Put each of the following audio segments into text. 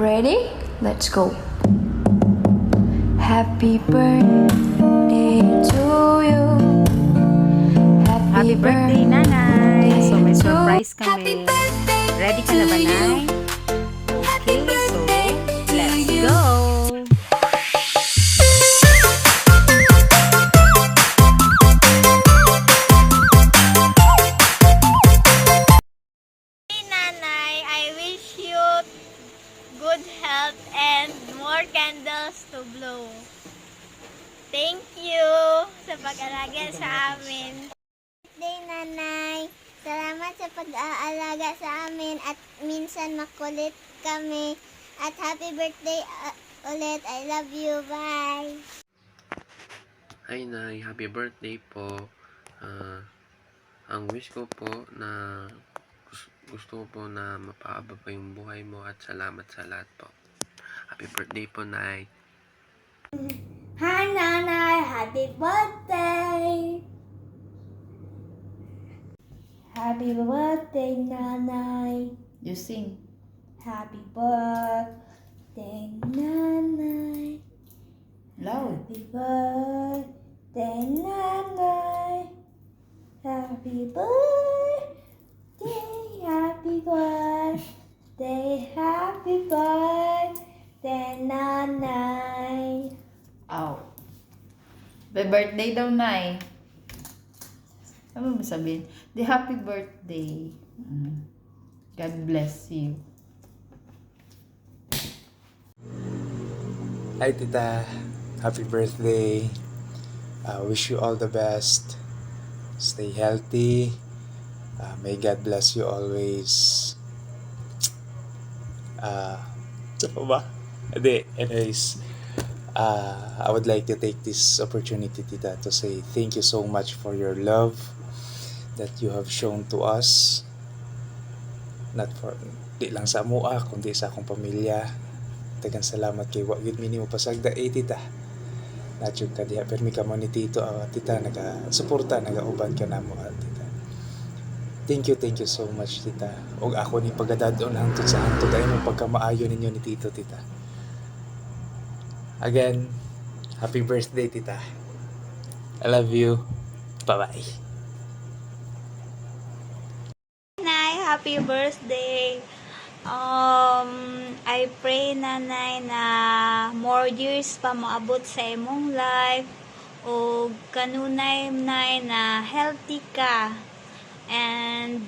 Ready? Let's go. Happy birthday to you. Happy birthday, Nanay! So, may surprise Happy kami. birthday Ready ka na ba. Nay? Health and more candles to blow. Thank you sa pag-alaga sa amin. birthday, Nanay. Salamat sa pag-aalaga sa amin at minsan makulit kami. At happy birthday uh, ulit. I love you. Bye. Hi Nay, happy birthday po. Ah, ang wish ko po na gus- gusto ko po na mapaaba pa yung buhay mo at salamat sa lahat po. Happy birthday po Nay. Hi, Nanay. Happy birthday. Happy birthday, Nanay. You sing. Happy birthday, Nanay. Loud. Happy birthday, Nanay. Happy birthday, happy birthday, happy birthday, Nanay. Ow. Happy birthday daw, Nay. Ano mo sabihin? The happy birthday. Mm. God bless you. Hi Tita, happy birthday. Uh, wish you all the best. Stay healthy. Uh, may God bless you always. Uh, ano ba? Hindi, anyways. Uh, I would like to take this opportunity, Tita, to say thank you so much for your love that you have shown to us. Not for, di lang sa mua, kundi sa akong pamilya. Tagang salamat kay wa gid minimo pasagda eh tita. Natyog ka diha permi ka mo ni tito ah, tita naga suporta naga uban ka namo ah, tita. Thank you, thank you so much tita. Og ako ni pagadadon hangtod sa hangtod ay mo pagkamaayo ninyo ni tito tita. Again, happy birthday tita. I love you. Bye-bye. Nay, happy birthday. Um, I pray nanay na more years pa moabot sa imong life o kanunay nay na healthy ka and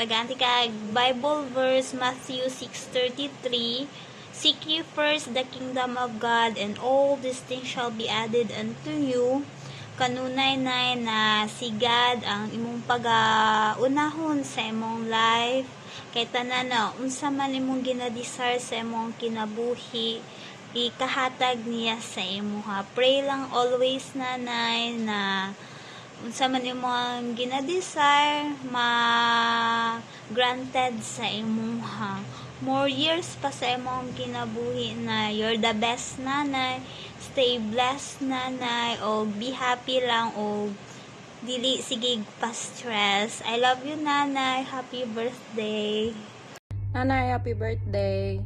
taganti ka Bible verse Matthew 6:33 Seek ye first the kingdom of God and all these things shall be added unto you. Kanunay nay na si God ang imong pag-unahon sa imong life. Kay tanan na unsa man imong ginadesire sa imong kinabuhi ikahatag niya sa imuha pray lang always nanay na unsa man imong ginadesire ma granted sa imuha more years pa sa imong kinabuhi na you're the best nanay stay blessed nanay o be happy lang o dili sige pa stress I love you nanay happy birthday Nanay, happy birthday!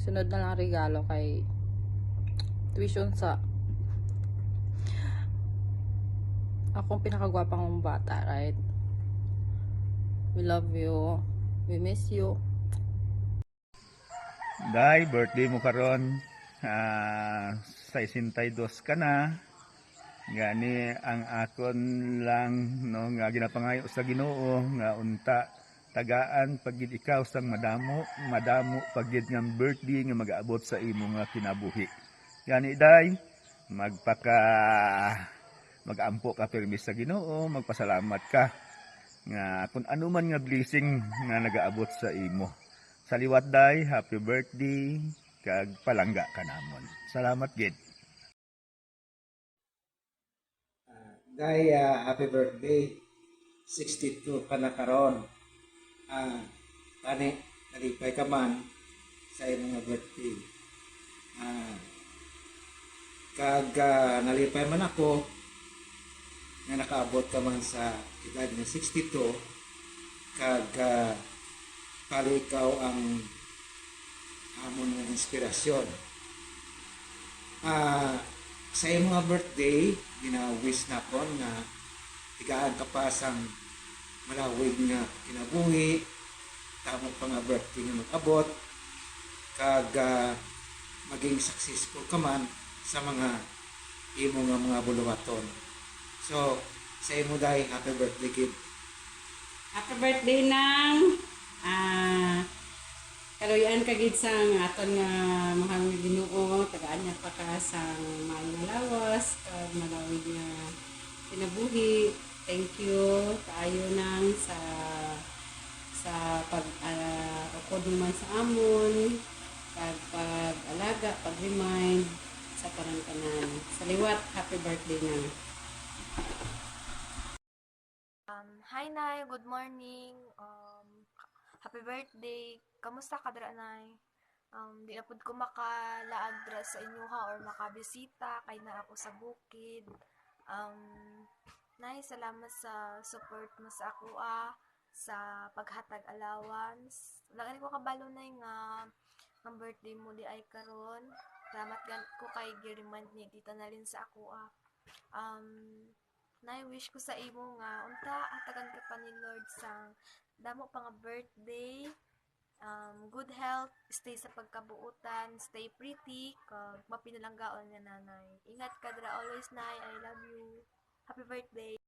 Sunod na lang regalo kay tuition sa akong pinakagwapang mong bata, right? We love you. We miss you. Day, birthday mo karon. Ah, 62 ka na. Gani ang akon lang no nga ginapangayo sa Ginoo nga unta tagaan pagid ikaw sang madamo madamo pagid nga birthday nga magaabot sa imo nga kinabuhi. Gani day magpaka magampo ka pirmi sa Ginoo, magpasalamat ka nga kung ano man nga blessing nga nagaabot sa imo. Sa liwat day, happy birthday, kag palangga ka namon. Salamat gid. Day, ah, happy birthday. 62 ka na karon. Ah, tani, nalipay ka man sa imong birthday. Ah, kag ah, nalipay man ako nga nakaabot ka man sa edad nga 62 kag uh, kali ikaw ang amon inspirasyon. Ah, sa iyong mga birthday, gina-wish na ko nga tigaan ka pa sang malawig nga kinabuhi, tamo pa nga birthday nga mag-abot, kag ah, maging successful ka man sa mga imo nga mga buluwaton. So, sa imo dahil happy birthday kid. Happy birthday nang ah kaluyan ka gid sang aton nga mahal nga Ginoo tagaan niya pa ka sang mahal lawas kag malawig nga kinabuhi. Thank you kaayo nang sa sa pag uh, mo man sa amon pag pag-alaga, pag-remind sa panangkanan. Sa liwat, happy birthday nang. Um, hi, Nay. Good morning. Um, happy birthday. Kamusta ka, dra, Nay? Um, di na pud ko makalaag dra sa inyo ha or makabisita kay na ako sa bukid. Um, Nay, salamat sa support mo sa ako ah, sa paghatag allowance. Lagani ko kabalo na nga ang birthday mo di ay karon. Salamat gan ko kay gi-remind ni tita na rin sa ako ah. Um, na-wish ko sa imo nga unta hatagan ka pa ni Lord sa damo pa nga birthday um, good health stay sa pagkabuutan stay pretty kag mapinalanggaon nga nanay ingat ka dra always nay I love you happy birthday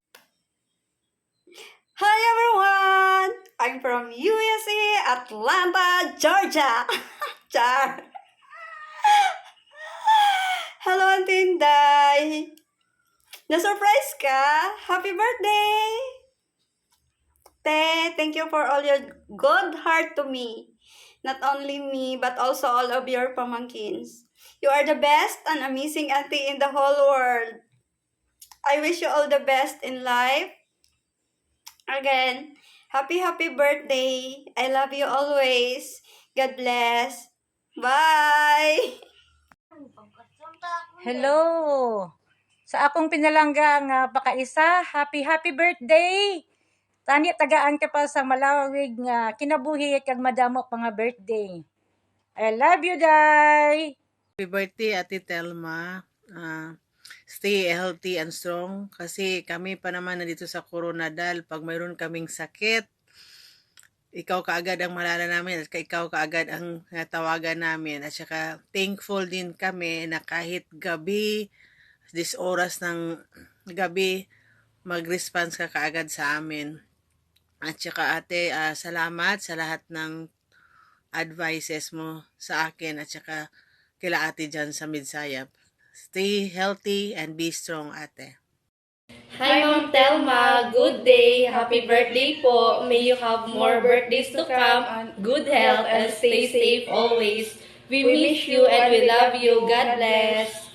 Hi everyone! I'm from USA, Atlanta, Georgia. Char. Hello, Antinday. Na-surprise ka? Happy birthday! Te, thank you for all your good heart to me. Not only me, but also all of your pamangkins. You are the best and amazing auntie in the whole world. I wish you all the best in life Again, happy, happy birthday. I love you always. God bless. Bye! Hello! Sa akong pinalangga nga pakaisa, happy happy birthday! Tani tagaan ka pa sa malawig nga kinabuhi kag madamo pa nga birthday. I love you, Day! Happy birthday, Ate Telma. Ah, stay healthy and strong kasi kami pa naman nandito sa Coronadal. Pag mayroon kaming sakit, ikaw kaagad ang malala namin at ikaw kaagad ang tawagan namin. At saka thankful din kami na kahit gabi, this oras ng gabi, mag-response ka kaagad sa amin. At saka ate, ah, salamat sa lahat ng advices mo sa akin at saka kila ate dyan sa Midsayap. Stay healthy and be strong, ate. Hi Ma'am Telma, good day. Happy birthday po. May you have more birthdays to come. Good health and stay safe always. We miss you and we love you. God bless.